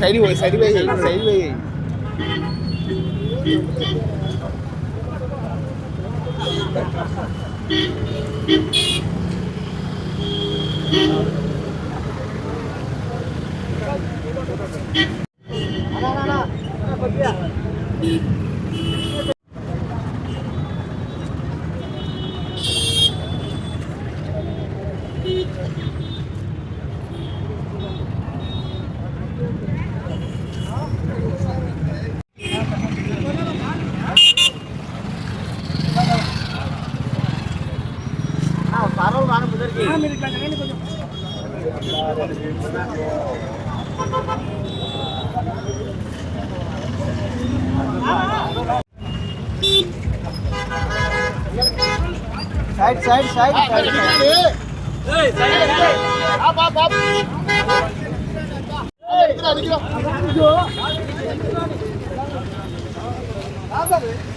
Side పోయి side పోయి side పోయి సైడ్ సైడ్ సైడ్ ఎక్కడన్నా ఎవరైనా ఇస్తున్నారా చెప్తుంటే ఎవరైనా ఇస్తారా ఎనికి ఎనికి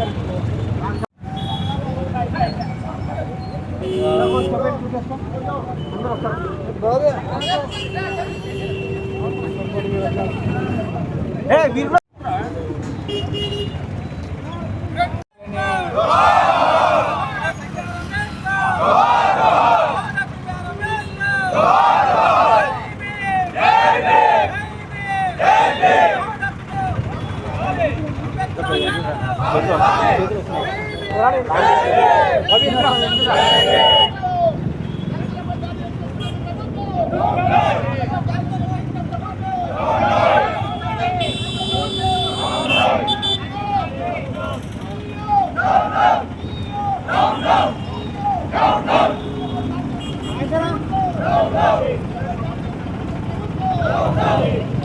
ఏ Go, Kelly! Go, Kelly!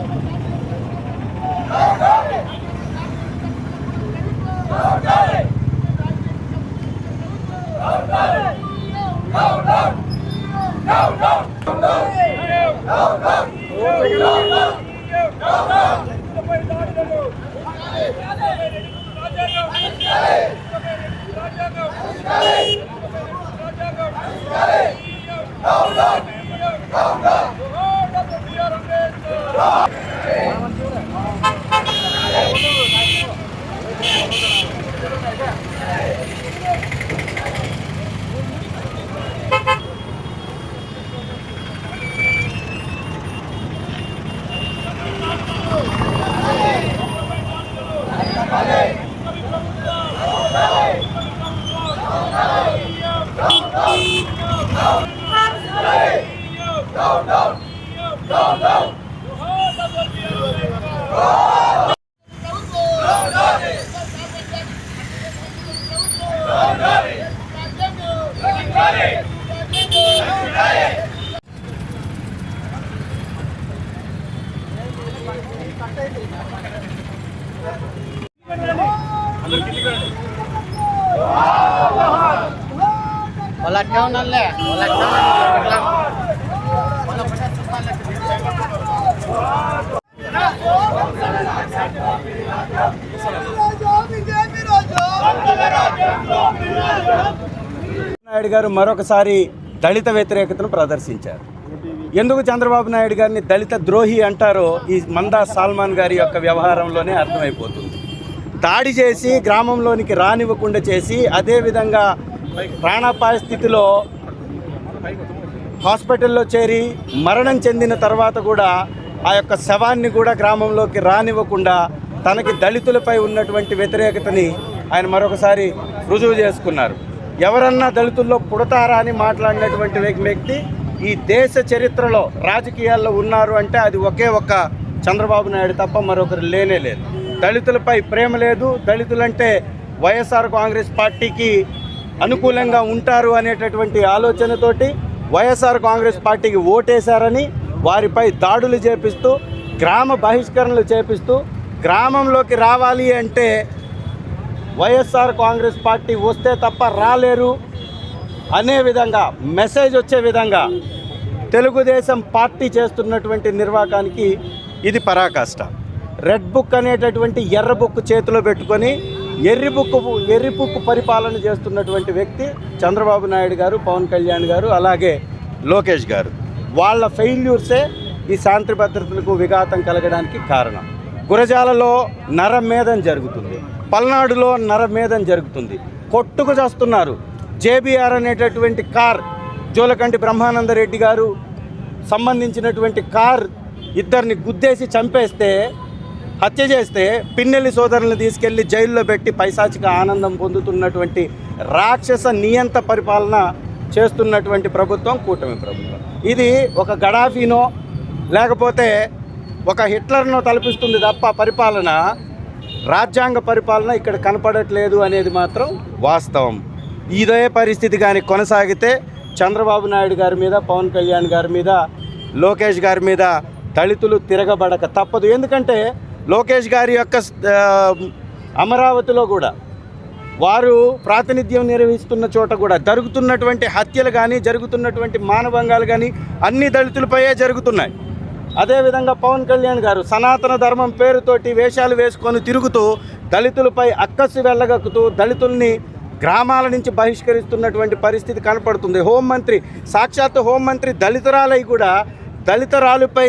వాళ్ళకే ఉన్నాలే వాళ్ళకే నాయుడు గారు మరొకసారి దళిత వ్యతిరేకతను ప్రదర్శించారు. ఎందుకు చంద్రబాబు నాయుడు గారిని దళిత ద్రోహి అంటారో ఈ మందా సాల్మాన్ గారి యొక్క వ్యవహారంలోనే అర్థమైపోతుంది. దాడి చేసి గ్రామంలోనికి రానివ్వకుండా చేసి అదేవిధంగా ప్రాణాపాయ స్థితిలో హాస్పిటల్లో చేరి మరణం చెందిన తర్వాత కూడా ఆ యొక్క శవాన్ని కూడా గ్రామంలోకి రానివ్వకుండా తనకి దళితులపై ఉన్నటువంటి వ్యతిరేకతని ఆయన మరొకసారి రుజువు చేసుకున్నారు. ఎవరన్నా దళితుల్లో పుడతారా అని మాట్లాడినటువంటి వ్యక్తి ఈ దేశ చరిత్రలో రాజకీయాల్లో ఉన్నారు అంటే అది ఒకే ఒక్క చంద్రబాబు నాయుడు తప్ప మరొకరు లేనే లేదు. దళితులపై ప్రేమ లేదు. దళితులంటే వైఎస్ఆర్ కాంగ్రెస్ పార్టీకి అనుకూలంగా ఉంటారు అనేటటువంటి ఆలోచనతోటి వైఎస్ఆర్ కాంగ్రెస్ పార్టీకి ఓటేశారని వారిపై దాడులు చేపిస్తూ గ్రామ బహిష్కరణలు చేపిస్తూ గ్రామంలోకి రావాలి అంటే వైఎస్ఆర్ కాంగ్రెస్ పార్టీ వస్తే తప్ప రాలేరు. అనే విధంగా మెసేజ్ వచ్చే విధంగా తెలుగుదేశం పార్టీ చేస్తున్నటువంటి నిర్వాకానికి ఇది పరాకాష్ట. రెడ్ బుక్ అనేటటువంటి ఎర్ర బుక్ చేతిలో పెట్టుకొని ఎర్రి బుక్ ఎర్రి బుక్ పరిపాలన చేస్తున్నటువంటి వ్యక్తి చంద్రబాబు నాయుడు గారు పవన్ కళ్యాణ్ గారు అలాగే లోకేష్ గారు. వాళ్ళ ఫెయిల్యూర్సే ఈ శాంతి భద్రతలకు విఘాతం కలగడానికి కారణం. గురజాలలో నరమేధం జరుగుతుంది. పల్నాడులో నరమేధం జరుగుతుంది. కొట్టుకు చేస్తున్నారు. జేబీఆర్ అనేటటువంటి కార్ జోలకంటి బ్రహ్మానందరెడ్డి గారు సంబంధించినటువంటి కార్ ఇద్దరిని గుద్దేసి చంపేస్తే హత్య చేస్తే పిన్నెల్లి సోదరులను తీసుకెళ్ళి జైల్లో పెట్టి పైశాచిక ఆనందం పొందుతున్నటువంటి రాక్షస నియంత పరిపాలన చేస్తున్నటువంటి ప్రభుత్వం కూటమి ప్రభుత్వం. ఇది ఒక గడాఫీనో లేకపోతే ఒక హిట్లర్నో తలపిస్తుంది తప్ప పరిపాలన రాజ్యాంగ పరిపాలన ఇక్కడ కనపడట్లేదు అనేది మాత్రం వాస్తవం. ఇదే పరిస్థితి కానీ కొనసాగితే చంద్రబాబు నాయుడు గారి మీద పవన్ కళ్యాణ్ గారి మీద లోకేష్ గారి మీద దళితులు తిరగబడక తప్పదు. ఎందుకంటే లోకేష్ గారి యొక్క అమరావతిలో కూడా వారు ప్రాతినిధ్యం నిర్వహిస్తున్న చోట కూడా జరుగుతున్నటువంటి హత్యలు కానీ జరుగుతున్నటువంటి మానభంగాలు కానీ అన్ని దళితులపైయే జరుగుతున్నాయి. అదేవిధంగా పవన్ కళ్యాణ్ గారు సనాతన ధర్మం పేరుతోటి వేషాలు వేసుకొని తిరుగుతూ దళితులపై అక్కసు వెళ్ళగక్కుతూ దళితుల్ని గ్రామాల నుంచి బహిష్కరిస్తున్నటువంటి పరిస్థితి కనపడుతుంది. హోంమంత్రి సాక్షాత్ హోంమంత్రి దళితురాలై కూడా దళితురాలుపై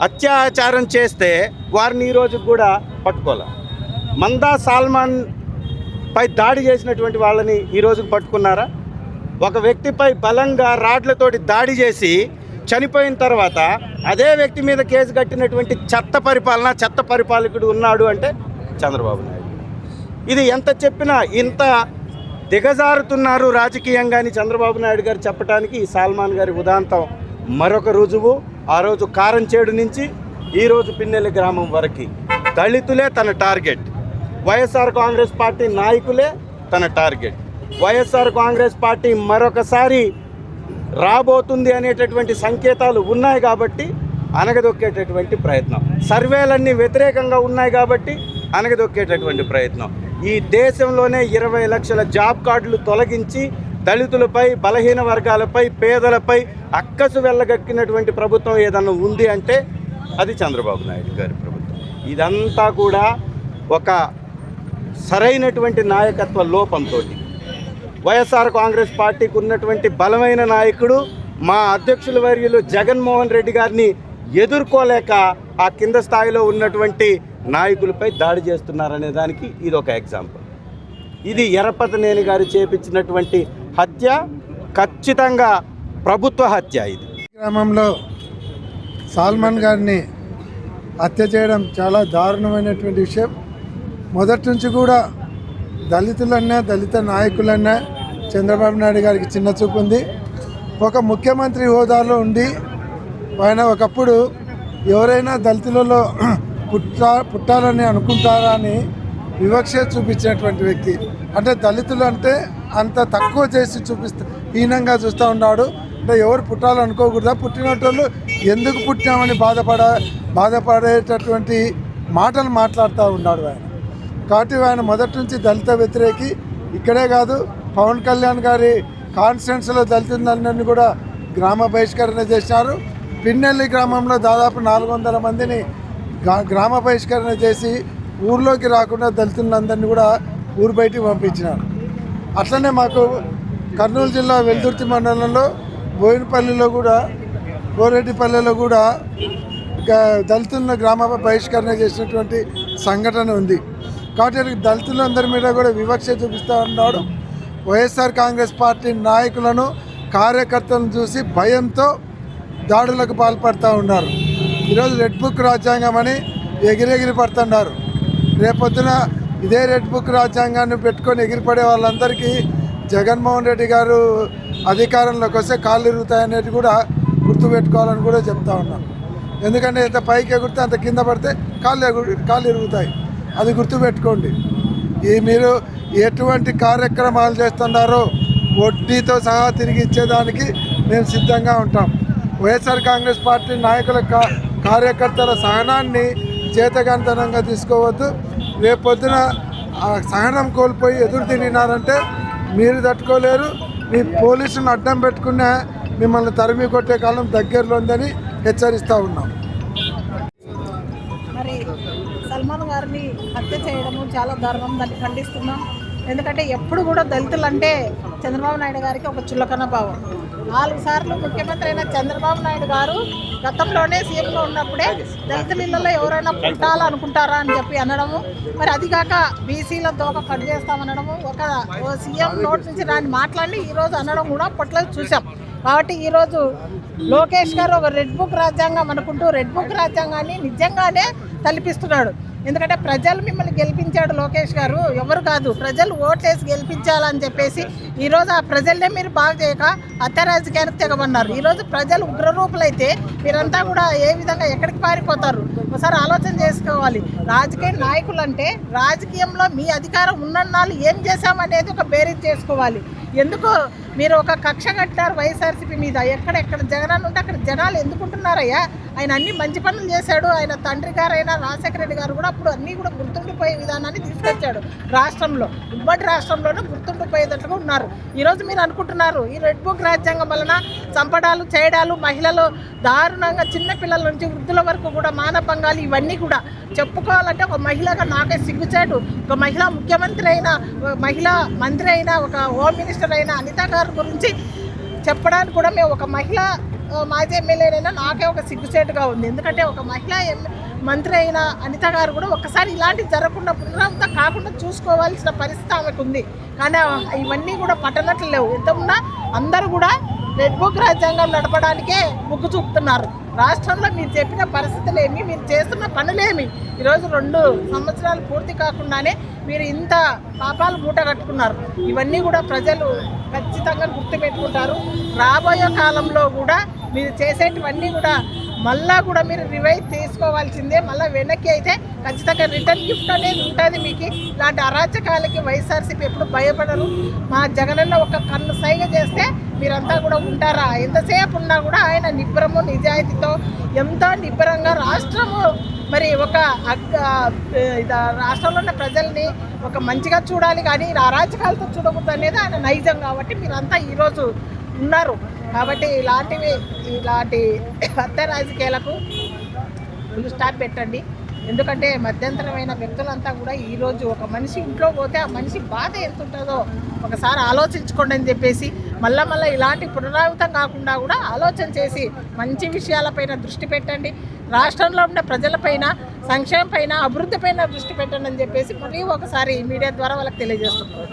అత్యాచారం చేస్తే వారిని ఈరోజు కూడా పట్టుకోలే మందా సాల్మాన్ పై దాడి చేసినటువంటి వాళ్ళని ఈ పట్టుకున్నారా? ఒక వ్యక్తిపై బలంగా రాడ్లతోటి దాడి చేసి చనిపోయిన తర్వాత అదే వ్యక్తి మీద కేసు కట్టినటువంటి చెత్త పరిపాలన చెత్త పరిపాలకుడు ఉన్నాడు అంటే చంద్రబాబు నాయుడు. ఇది ఎంత చెప్పినా ఇంత దిగజారుతున్నారు రాజకీయంగా అని చంద్రబాబు నాయుడు గారు చెప్పడానికి ఈ సాల్మాన్ గారి ఉదాంతం మరొక రుజువు. ఆ రోజు కారంచేడు నుంచి ఈరోజు పిన్నెల్లి గ్రామం వరకు దళితులే తన టార్గెట్. వైఎస్ఆర్ కాంగ్రెస్ పార్టీ నాయకులే తన టార్గెట్. వైఎస్ఆర్ కాంగ్రెస్ పార్టీ మరొకసారి రాబోతుంది అనేటటువంటి సంకేతాలు ఉన్నాయి కాబట్టి అనగదొక్కేటటువంటి ప్రయత్నం. సర్వేలన్నీ వ్యతిరేకంగా ఉన్నాయి కాబట్టి అనగదొక్కేటటువంటి ప్రయత్నం. ఈ దేశంలోనే ఇరవై లక్షల జాబ్ కార్డులు తొలగించి దళితులపై బలహీన వర్గాలపై పేదలపై అక్కసు వెళ్ళగక్కినటువంటి ప్రభుత్వం ఏదన్నా ఉంది అంటే అది చంద్రబాబు నాయుడు గారి ప్రభుత్వం. ఇదంతా కూడా ఒక సరైనటువంటి నాయకత్వ లోపంతో వైఎస్ఆర్ కాంగ్రెస్ పార్టీకి ఉన్నటువంటి బలమైన నాయకుడు మా అధ్యక్షుల వర్యులు జగన్మోహన్ రెడ్డి గారిని ఎదుర్కోలేక ఆ కింద స్థాయిలో ఉన్నటువంటి నాయకులపై దాడి చేస్తున్నారనే దానికి ఇది ఒక ఎగ్జాంపుల్. ఇది ఎర్రపతనేని గారు చేపించినటువంటి హత్య ఖచ్చితంగా ప్రభుత్వ హత్య ఇది. గ్రామంలో సాల్మాన్ గారిని హత్య చేయడం చాలా దారుణమైనటువంటి విషయం. మొదటి నుంచి కూడా దళితులన్నా దళిత నాయకులన్నా చంద్రబాబు నాయుడు గారికి చిన్న చూపు ఉంది. ఒక ముఖ్యమంత్రి హోదాలో ఉండి ఆయన ఒకప్పుడు ఎవరైనా దళితులలో పుట్టా పుట్టాలని అనుకుంటారా అని వివక్ష చూపించినటువంటి వ్యక్తి. అంటే దళితులు అంటే అంత తక్కువ చేసి చూపిస్తా హీనంగా చూస్తూ ఉన్నాడు. అంటే ఎవరు పుట్టాలనుకోకూడదా? పుట్టినటోళ్ళు ఎందుకు పుట్టామని బాధపడ బాధపడేటటువంటి మాటలు మాట్లాడుతూ ఉన్నాడు ఆయన. కాబట్టి ఆయన మొదటి నుంచి దళిత వ్యతిరేకి ఇక్కడే కాదు పవన్ కళ్యాణ్ గారి కాన్స్టిట్యున్సీలో దళితులందరినీ కూడా గ్రామ బహిష్కరణ చేశారు. పిన్నెల్లి గ్రామంలో దాదాపు నాలుగు వందల మందిని గ్రా- గ్రామ బహిష్కరణ చేసి ఊర్లోకి రాకుండా దళితులందరినీ కూడా ఊరు బయటికి పంపించినారు. అట్లనే మాకు కర్నూలు జిల్లా వెల్దుర్తి మండలంలో బోయినపల్లిలో కూడా బోరెడ్డిపల్లిలో కూడా దళితులను గ్రామ బహిష్కరణ చేసినటువంటి సంఘటన ఉంది. కాబట్టి దళితులందరి మీద కూడా వివక్ష చూపిస్తూ ఉన్నాడు. వైఎస్ఆర్ కాంగ్రెస్ పార్టీ నాయకులను కార్యకర్తలను చూసి భయంతో దాడులకు పాల్పడుతూ ఉన్నారు. ఈరోజు రెడ్ బుక్ రాజ్యాంగం అని ఎగిరెగిరి పడుతున్నారు. రేపొద్దున ఇదే రెడ్ బుక్ రాజ్యాంగాన్ని పెట్టుకొని ఎగిరిపడే వాళ్ళందరికీ జగన్మోహన్ రెడ్డి గారు అధికారంలోకి వస్తే కాళ్ళు ఇరుగుతాయనేది కూడా గుర్తుపెట్టుకోవాలని కూడా చెప్తా ఉన్నాను. ఎందుకంటే ఎంత పైకి ఎగురితే అంత కింద పడితే కాళ్ళు ఎగురు కాళ్ళు ఇరుగుతాయి. అది గుర్తుపెట్టుకోండి. ఈ మీరు ఎటువంటి కార్యక్రమాలు చేస్తున్నారో వడ్డీతో సహా తిరిగి ఇచ్చేదానికి మేము సిద్ధంగా ఉంటాం. వైఎస్ఆర్ కాంగ్రెస్ పార్టీ నాయకుల కా కార్యకర్తల సహనాన్ని చేతగంతనంగా తీసుకోవద్దు. రేపొద్దున సహనం కోల్పోయి ఎదురు తిరిగినారంటే మీరు తట్టుకోలేరు. మీ పోలీసులను అడ్డం పెట్టుకునే మిమ్మల్ని తరిమి కొట్టే కాలం దగ్గరలో ఉందని హెచ్చరిస్తూ ఉన్నాం. హత్య చేయడము చాలా ధర్మం దాన్ని ఖండిస్తున్నాం. ఎందుకంటే ఎప్పుడు కూడా దళితులు అంటే చంద్రబాబు నాయుడు గారికి ఒక చులకన భావం. నాలుగు సార్లు ముఖ్యమంత్రి అయిన చంద్రబాబు నాయుడు గారు గతంలోనే సీఎంలో ఉన్నప్పుడే దళితుల ఇళ్ళలో ఎవరైనా పుట్టాలనుకుంటారా అని చెప్పి అనడము. మరి అది కాక బీసీల దోక కట్ చేస్తామనడము. ఒక సీఎం నోటి నుంచి రాని మాట్లాడి ఈరోజు అనడం కూడా అప్పట్లో చూసాం. కాబట్టి ఈరోజు లోకేష్ గారు ఒక రెడ్ బుక్ రాజ్యాంగం అనుకుంటూ రెడ్ బుక్ రాజ్యాంగాన్ని నిజంగానే తలపిస్తున్నాడు. ఎందుకంటే ప్రజలు మిమ్మల్ని గెలిపించాడు లోకేష్ గారు. ఎవరు కాదు ప్రజలు ఓట్లేసి గెలిపించాలని చెప్పేసి ఈరోజు ఆ ప్రజలనే మీరు బాగు చేయక హత్య రాజకీయానికి తెగమన్నారు. ఈరోజు ప్రజలు ఉగ్రరూపులైతే మీరంతా కూడా ఏ విధంగా ఎక్కడికి పారిపోతారు? ఒకసారి ఆలోచన చేసుకోవాలి. రాజకీయ నాయకులు అంటే రాజకీయంలో మీ అధికారం ఉన్నన్నాళ్ళు ఏం చేశామనేది ఒక బేరీజ్ చేసుకోవాలి. ఎందుకు మీరు ఒక కక్ష కట్టారు వైఎస్ఆర్సీపీ మీద. ఎక్కడెక్కడ జగన్ ఉంటే అక్కడ జనాలు ఎందుకుంటున్నారయ్యా? ఆయన అన్ని మంచి పనులు చేశాడు. ఆయన తండ్రి గారైనా రాజశేఖర రెడ్డి గారు కూడా అప్పుడు అన్నీ కూడా గుర్తుండిపోయే విధానాన్ని తీసుకొచ్చాడు రాష్ట్రంలో. ఉమ్మడి రాష్ట్రంలోనే గుర్తుండిపోయేటట్టుగా ఉన్నారు. ఈరోజు మీరు అనుకుంటున్నారు ఈ రెడ్ బుక్ రాజ్యాంగం వలన చంపడాలు చేయడాలు మహిళలు దారుణంగా చిన్నపిల్లల నుంచి వృద్ధుల వరకు కూడా మానభంగాలు ఇవన్నీ కూడా చెప్పుకోవాలంటే ఒక మహిళగా నాకే సిగ్గుచేటు. ఒక మహిళా ముఖ్యమంత్రి అయినా మహిళా మంత్రి అయినా ఒక హోమ్ మినిస్టర్ అయినా అనిత గురించి చెప్పడానికి కూడా మేము ఒక మహిళ మాజీ ఎమ్మెల్యేనైనా నాకే ఒక సిగ్గుచేటుగా ఉంది. ఎందుకంటే ఒక మహిళ మంత్రి అయిన అనిత గారు కూడా ఒక్కసారి ఇలాంటివి జరగకుండా పునరావృతం కాకుండా చూసుకోవాల్సిన పరిస్థితి ఆమెకు ఉంది కానీ ఇవన్నీ కూడా పట్టనట్లు లేవు. ఎంత ఉన్నా అందరూ కూడా రెడ్ బుక్ రాజ్యాంగం నడపడానికే మొగ్గు చూపుతున్నారు. రాష్ట్రంలో మీరు చెప్పిన పరిస్థితులు ఏమి మీరు చేస్తున్న పనులేమి? ఈరోజు రెండు సంవత్సరాలు పూర్తి కాకుండానే మీరు ఇంత పాపాలు మూట కట్టుకున్నారు. ఇవన్నీ కూడా ప్రజలు ఖచ్చితంగా గుర్తుపెట్టుకుంటారు. రాబోయే కాలంలో కూడా మీరు చేసేటివన్నీ కూడా మళ్ళా కూడా మీరు రివైజ్ తీసుకోవాల్సిందే. మళ్ళీ వెనక్కి అయితే ఖచ్చితంగా రిటర్న్ గిఫ్ట్ అనేది ఉంటుంది మీకు. ఇలాంటి అరాచకాలకి వైఎస్ఆర్సీపీ ఎప్పుడు భయపడరు. మా జగనన్న ఒక కన్ను సైగ చేస్తే మీరంతా కూడా ఉంటారా? ఎంతసేపు ఉన్నా కూడా ఆయన నిబ్బరము నిజాయితీతో ఎంతో నిబ్బరంగా రాష్ట్రము మరి ఒక రాష్ట్రంలో ఉన్న ప్రజల్ని ఒక మంచిగా చూడాలి కానీ అరాచకాలతో చూడకూడదు అనేది ఆయన నైజం కాబట్టి మీరంతా ఈరోజు ఉన్నారు. కాబట్టి ఇలాంటివి ఇలాంటి హత్య రాజకీయాలకు ఫుల్ స్టాప్ పెట్టండి. ఎందుకంటే మధ్యంతరమైన వ్యక్తులంతా కూడా ఈరోజు ఒక మనిషి ఇంట్లో పోతే ఆ మనిషి బాధ ఎంత ఉంటుందో ఒకసారి ఆలోచించుకోండి అని చెప్పేసి మళ్ళా మళ్ళీ ఇలాంటి పునరావృతం కాకుండా కూడా ఆలోచన చేసి మంచి విషయాలపైన దృష్టి పెట్టండి. రాష్ట్రంలో ఉన్న ప్రజలపైన సంక్షేమం పైన అభివృద్ధి పైన దృష్టి పెట్టండి అని చెప్పేసి మరీ ఒకసారి మీడియా ద్వారా వాళ్ళకి తెలియజేస్తున్నారు